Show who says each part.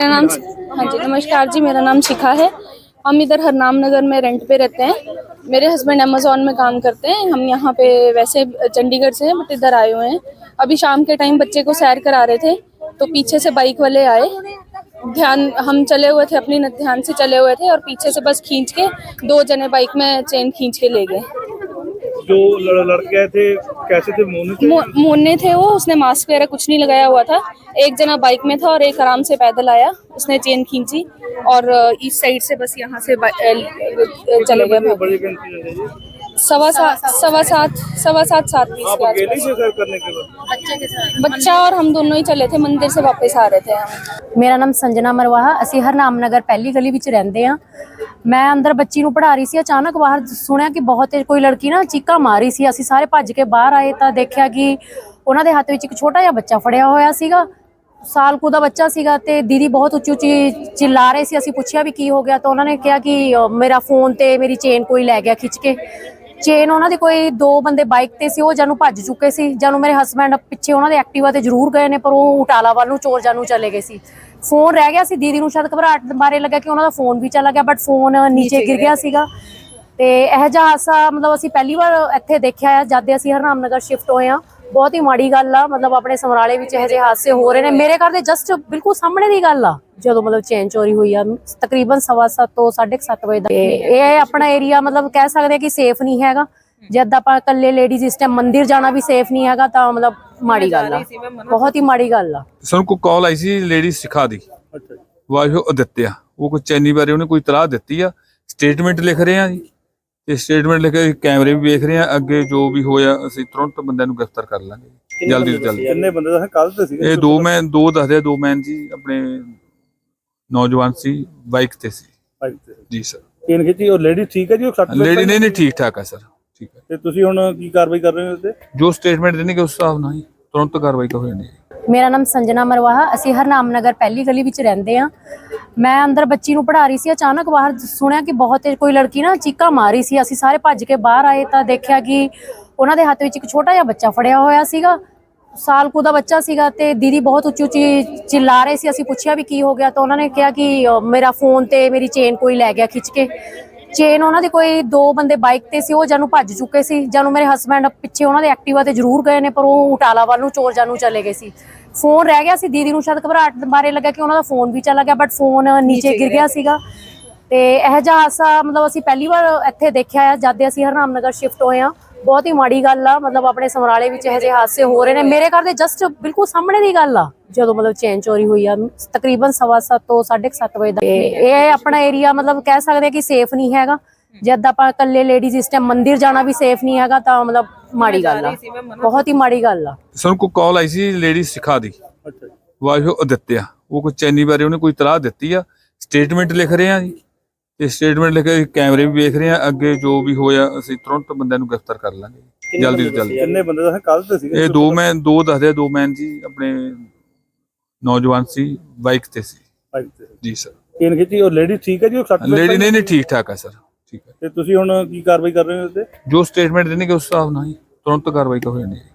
Speaker 1: मेरा नाम हाँ जी, नमस्कार जी, मेरा नाम शिखा है। हम इधर हरनाम नगर में रेंट पे रहते हैं। मेरे हस्बैंड अमेजोन में काम करते हैं। हम यहाँ पे वैसे चंडीगढ़ से हैं बट इधर आए हुए हैं। अभी शाम के टाइम बच्चे को सैर करा रहे थे तो पीछे से बाइक वाले आए। ध्यान, हम चले हुए थे, अपनी ध्यान से चले हुए थे और पीछे से बस खींच के दो जने बाइक में चेन खींच के ले गए।
Speaker 2: जो लड़- लड़के आए थे कैसे थे मोने थे
Speaker 1: मो- मोने थे वो उसने मास्क वगैरह कुछ नहीं लगाया हुआ था एक जना बाइक में था और एक आराम से पैदल आया उसने चेन खींची और अ, इस साइड से बस यहाँ से बा- अ, अ, चले गए भाग।
Speaker 2: बड़े इंसिडेंट है जी
Speaker 1: सवा सात सवा सात सवा सात सात बीस
Speaker 2: आप
Speaker 1: के
Speaker 2: अकेले ही
Speaker 1: आसपास
Speaker 2: थे सर करने के बाद
Speaker 1: बच्चा और हम दोनों ही चले थे मंदिर से वापस आ रहे थे हम
Speaker 3: ਮੇਰਾ ਨਾਮ ਸੰਜਨਾ ਮਰਵਾਹਾ ਅਸੀਂ ਹਰਨਾਮ ਨਗਰ ਪਹਿਲੀ ਗਲੀ ਵਿੱਚ ਰਹਿੰਦੇ ਆ ਮੈਂ ਅੰਦਰ ਬੱਚੀ ਨੂੰ ਪੜ੍ਹਾ ਰਹੀ ਸੀ, ਅਚਾਨਕ ਬਾਹਰ ਸੁਣਿਆ ਕਿ ਬਹੁਤ ਤੇਜ਼ ਕੋਈ ਲੜਕੀ ਨਾ ਚੀਕਾ ਮਾਰੀ ਸੀ। ਅਸੀਂ ਸਾਰੇ ਭੱਜ ਕੇ ਬਾਹਰ ਆਏ ਤਾਂ ਦੇਖਿਆ ਕਿ ਉਹਨਾਂ ਦੇ ਹੱਥ ਵਿੱਚ ਇੱਕ ਛੋਟਾ ਜਿਹਾ ਬੱਚਾ ਫੜਿਆ ਹੋਇਆ ਸੀਗਾ। ਸਾਲ ਕੁ ਦਾ ਬੱਚਾ ਸੀਗਾ ਤੇ ਦੀਦੀ ਬਹੁਤ ਉੱਚੀ ਉੱਚੀ ਚਿੱਲਾ ਰਹੇ ਸੀ। ਅਸੀਂ ਪੁੱਛਿਆ ਵੀ ਕੀ ਹੋ ਗਿਆ ਤਾਂ ਉਹਨਾਂ ਨੇ ਕਿਹਾ ਕਿ ਮੇਰਾ ਫੋਨ ਤੇ ਮੇਰੀ ਚੇਨ ਕੋਈ ਲੈ ਗਿਆ ਖਿੱਚ ਕੇ। ਚੇਨ ਉਹਨਾਂ ਦੇ ਕੋਈ ਦੋ ਬੰਦੇ ਬਾਈਕ ਤੇ ਸੀ ਉਹ ਜਾਨੂੰ ਭੱਜ ਚੁੱਕੇ ਸੀ ਜਾਨੂੰ ਮੇਰੇ ਹਸਬੰਡ ਪਿੱਛੇ ਉਹਨਾਂ ਦੇ ਐਕਟਿਵਾ ਤੇ ਜ਼ਰੂਰ ਗਏ ਨੇ ਪਰ ਉਹ ਉਟਾਲਾ ਵੱਲ ਨੂੰ ਚੋਰ ਜਾਨੂੰ ਚਲੇ ਗਏ ਸੀ। ਫੋਨ ਰਹਿ ਗਿਆ ਸੀ ਦੀਦੀ ਨੂੰ ਸ਼ਾਇਦ ਘਬਰਾਹਟ ਬਾਰੇ ਲੱਗਾ ਕਿ ਉਹਨਾਂ ਦਾ ਫੋਨ ਵੀ ਚਲਾ ਗਿਆ ਬਟ ਫੋਨ ਨੀਚੇ ਗਿਰ ਗਿਆ ਸੀਗਾ। ਤੇ ਇਹ ਜਿਹਾ ਹਾਦਸਾ ਮਤਲਬ ਅਸੀਂ ਪਹਿਲੀ ਵਾਰ ਇੱਥੇ ਦੇਖਿਆ ਹੈ ਜਦ ਦੇ ਅਸੀਂ ਹਰਨਾਮ ਨਗਰ ਸ਼ਿਫਟ ਹੋਏ ਆ ਬਹੁਤ ਹੀ ਮਾੜੀ ਗੱਲ ਆ ਮਤਲਬ ਆਪਣੇ ਸਮਰਾਲੇ ਵਿੱਚ ਇਹੋ ਜਿਹੇ ਹਾਦਸੇ ਹੋ ਰਹੇ ਨੇ। ਮੇਰੇ ਘਰ ਦੇ ਜਸਟ ਬਿਲਕੁਲ ਸਾਹਮਣੇ ਦੀ ਗੱਲ ਆ ਜਦੋਂ ਮਤਲਬ ਚੇਨ ਚੋਰੀ ਹੋਈ ਆ ਤਕਰੀਬਨ ਸਵਾ ਸੱਤ ਤੋਂ 7:30 ਵਜੇ ਦਾ ਇਹ ਆਪਣਾ ਏਰੀਆ ਮਤਲਬ ਕਹਿ ਸਕਦੇ ਆ ਕਿ ਸੇਫ ਨਹੀਂ ਹੈਗਾ। ਜਦ ਆਪਾਂ ਇਕੱਲੇ ਲੇਡੀਜ਼ ਇਸ ਟਾਈਮ ਮੰਦਿਰ ਜਾਣਾ ਵੀ ਸੇਫ ਨਹੀਂ ਹੈਗਾ ਤਾਂ ਮਤਲਬ ਮਾੜੀ ਗੱਲ ਆ। ਬਹੁਤ ਹੀ ਮਾੜੀ ਗੱਲ ਆ।
Speaker 4: ਸਾਨੂੰ ਕੋਈ ਕਾਲ ਆਈ ਸੀ ਲੇਡੀ ਸਿਖਾ ਦੀ।
Speaker 2: ਅੱਛਾ ਜੀ।
Speaker 4: ਵਾਹਿਓ ਅਦਿੱਤਿਆ ਉਹ ਕੋਈ ਚੈਨੀ ਬਾਰੇ ਉਹਨੇ ਕੋਈ ਤਲਾਹ ਦਿੱਤੀ ਆ? ਸਟੇਟਮੈਂਟ ਲਿਖ ਰਹੇ ਆ ਜੀ? ਤੇ ਸਟੇਟਮੈਂਟ ਲਿਖ ਕੇ ਕੈਮਰੇ ਵੀ ਵੇਖ ਰਹੇ ਆ ਅੱਗੇ ਜੋ ਵੀ ਹੋਇਆ ਅਸੀਂ ਤੁਰੰਤ ਬੰਦਿਆਂ ਨੂੰ ਗ੍ਰਿਫਤਾਰ ਕਰ ਲਾਂਗੇ। ਜਲਦੀ ਤੋਂ ਜਲਦੀ।
Speaker 2: ਕਿੰਨੇ ਬੰਦੇ ਦਾ ਕੱਲ ਤੇ ਸੀਗੇ
Speaker 4: ਇਹ ਦੋ ਮੈਂ ਦੋ ਦੱਸਦੇ ਦੋ ਮੈਨ ਜੀ ਆਪਣੇ ਨੌਜਵਾਨ ਸੀ ਬਾਈਕ ਤੇ ਸੀ।
Speaker 2: ਬਾਈਕ ਤੇ
Speaker 4: ਜੀ ਸਰ
Speaker 2: ਚੇਨ ਖਿੱਚੀ? ਉਹ ਲੇਡੀ ਠੀਕ ਹੈ ਜੀ ਉਹ ਸੱਟ
Speaker 4: ਲੇਡੀ ਨਹੀਂ ਨਹੀਂ ਠੀਕ ਠਾਕ ਆ ਸਰ ਠੀਕ ਹੈ।
Speaker 2: ਤੇ ਤੁਸੀਂ ਹੁਣ ਕੀ ਕਾਰਵਾਈ ਕਰ ਰਹੇ ਹੋ ਉਹਦੇ
Speaker 4: ਜੋ ਸਟੇਟਮੈਂਟ ਦੇਣਗੇ ਉਸ ਹਿਸਾਬ ਨਾਲ ਹੀ ਤੁਰੰਤ ਕਾਰਵਾਈ ਕਰ ਹੋਣੀ ਹੈ।
Speaker 3: ਮੇਰਾ ਨਾਮ ਸੰਜਨਾ ਮਰਵਾਹਾ ਅਸੀਂ ਹਰਨਾਮ ਨਗਰ ਪਹਿਲੀ ਗਲੀ ਵਿੱਚ ਰਹਿੰਦੇ ਆ। ਮੈਂ ਅੰਦਰ ਬੱਚੀ ਨੂੰ ਪੜ੍ਹਾ ਰਹੀ ਸੀ, ਅਚਾਨਕ ਬਾਹਰ ਸੁਣਿਆ ਕਿ ਬਹੁਤ ਕੋਈ ਲੜਕੀ ਨਾ ਚੀਕਾਂ ਮਾਰੀ ਸੀ। ਅਸੀਂ ਸਾਰੇ ਭੱਜ ਕੇ ਬਾਹਰ ਆਏ ਤਾਂ ਦੇਖਿਆ ਕਿ ਉਹਨਾਂ ਦੇ ਹੱਥ ਵਿੱਚ ਇੱਕ ਛੋਟਾ ਜਿਹਾ ਬੱਚਾ ਫੜਿਆ ਹੋਇਆ ਸੀਗਾ। ਸਾਲ ਕੁ ਦਾ ਬੱਚਾ ਸੀਗਾ ਤੇ ਦੀਦੀ ਬਹੁਤ ਉੱਚੀ ਉੱਚੀ ਚਿੱਲਾ ਰਹੇ ਸੀ। ਅਸੀਂ ਪੁੱਛਿਆ ਵੀ ਕੀ ਹੋ ਗਿਆ ਤਾਂ ਉਹਨਾਂ ਨੇ ਕਿਹਾ ਕਿ ਮੇਰਾ ਫੋਨ ਤੇ ਮੇਰੀ ਚੇਨ ਕੋਈ ਲੈ ਗਿਆ ਖਿੱਚ ਕੇ। ਚੇਨ ਉਹਨਾਂ ਦੇ ਕੋਈ ਦੋ ਬੰਦੇ ਬਾਈਕ ਤੇ ਸੀ ਉਹ ਜਾਨੂੰ ਭੱਜ ਚੁੱਕੇ ਸੀ। ਜਾਨੂੰ ਮੇਰੇ ਹਸਬੰਡ ਪਿੱਛੇ ਉਹਨਾਂ ਦੇ ਐਕਟਿਵਾ ਤੇ ਜ਼ਰੂਰ ਗਏ ਨੇ ਪਰ ਉਹ ਉਟਾਲਾ ਵੱਲ ਨੂੰ ਚੋਰ ਜਾਨੂੰ ਚਲੇ ਗਏ ਸੀ। ਫੋਨ ਰਹਿ ਗਿਆ ਸੀ ਦੀਦੀ ਨੂੰ ਸ਼ਾਇਦ ਘਬਰਾਹਟ ਬਾਰੇ ਲੱਗਾ ਕਿ ਉਹਨਾਂ ਦਾ ਫੋਨ ਵੀ ਚਲਾ ਗਿਆ ਬਟ ਫੋਨ ਨੀਚੇ ਗਿਰ ਗਿਆ ਸੀਗਾ। ਤੇ ਇਹ ਜਿਹਾ ਹਾਦਸਾ ਮਤਲਬ ਅਸੀਂ ਪਹਿਲੀ ਵਾਰ ਇੱਥੇ ਦੇਖਿਆ ਹੈ ਜਦ ਦੇ ਅਸੀਂ ਹਰਨਾਮ ਨਗਰ ਸ਼ਿਫਟ ਹੋਏ ਆ ਬਹੁਤ ਹੀ ਮਾੜੀ ਗੱਲ ਆ ਮਤਲਬ ਆਪਣੇ ਸਮਰਾਲੇ ਵਿੱਚ ਇਹੋ ਜਿਹੇ ਹਾਦਸੇ ਹੋ ਰਹੇ ਨੇ। ਮੇਰੇ ਘਰ ਦੇ ਜਸਟ ਬਿਲਕੁਲ ਸਾਹਮਣੇ ਦੀ ਗੱਲ ਆ ਜਦੋਂ ਮਤਲਬ ਚੇਨ ਚੋਰੀ ਹੋਈ ਆ ਤਕਰੀਬਨ ਸਵਾ ਸੱਤ ਤੋਂ 7:30 ਵਜੇ ਦਾ ਇਹ ਆਪਣਾ ਏਰੀਆ ਮਤਲਬ ਕਹਿ ਸਕਦੇ ਆ ਕਿ ਸੇਫ ਨਹੀਂ ਹੈਗਾ। ਜਦ ਆਪਾਂ ਇਕੱਲੇ ਲੇਡੀਜ਼ ਇਸ ਟਾਈਮ ਮੰਦਿਰ ਜਾਣਾ ਵੀ ਸੇਫ ਨਹੀਂ ਹੈਗਾ ਤਾਂ ਮਤਲਬ ਮਾੜੀ ਗੱਲ ਆ। ਬਹੁਤ ਹੀ ਮਾੜੀ ਗੱਲ ਆ।
Speaker 4: ਸਾਨੂੰ ਕੋਈ ਕਾਲ ਆਈ ਸੀ ਲੇਡੀ ਸਿਖਾ ਦੀ।
Speaker 2: ਅੱਛਾ ਜੀ।
Speaker 4: ਵਾਹਿਓ ਅਦਿੱਤਿਆ। ਉਹ ਕੋਈ ਚੈਨੀ ਬਾਰੇ ਉਹਨੇ ਕੋਈ ਤਲਾਹ ਦਿੱਤੀ ਆ? ਸਟੇਟਮੈਂਟ ਲਿਖ ਰਹੇ ਆ ਜੀ? ਤੇ ਸਟੇਟਮੈਂਟ ਲਿਖ ਕੇ ਕੈਮਰੇ ਵੀ ਵੇਖ ਰਹੇ ਆ ਅੱਗੇ ਜੋ ਵੀ ਹੋਇਆ ਅਸੀਂ ਤੁਰੰਤ ਬੰਦਿਆਂ ਨੂੰ ਗ੍ਰਿਫਤਾਰ ਕਰ ਲਾਂਗੇ। ਜਲਦੀ ਤੋਂ ਜਲਦੀ।
Speaker 2: ਕਿੰਨੇ ਬੰਦੇ ਦਾ ਕੱਲ ਤੇ ਸੀਗੇ
Speaker 4: ਇਹ ਦੋ ਮੈਂ ਦੋ ਦੱਸਦੇ ਆ, ਦੋ ਮੈਨ ਜੀ ਆਪਣੇ ਨੌਜਵਾਨ ਸੀ ਬਾਈਕ ਤੇ ਸੀ।
Speaker 2: ਬਾਈਕ ਤੇ
Speaker 4: ਜੀ ਸਰ।
Speaker 2: ਚੇਨ ਖਿੱਚੀ ਉਹ ਲੇਡੀ ਠੀਕ ਹੈ ਜੀ ਉਹ ਸੱਟ
Speaker 4: ਲੇਡੀ ਨਹੀਂ ਨਹੀਂ ਠੀਕ ਠਾਕ ਆ ਸਰ ਠੀਕ ਹੈ।
Speaker 2: ਤੇ ਤੁਸੀਂ ਹੁਣ ਕੀ ਕਾਰਵਾਈ ਕਰ ਰਹੇ ਹੋ ਉਹਦੇ?
Speaker 4: ਜੋ ਸਟੇਟਮੈਂਟ ਦੇਣਗੇ ਉਸ ਹਿਸਾਬ ਨਾਲ ਹੀ ਤੁਰੰਤ ਕਾਰਵਾਈ ਕਰ ਹੈ।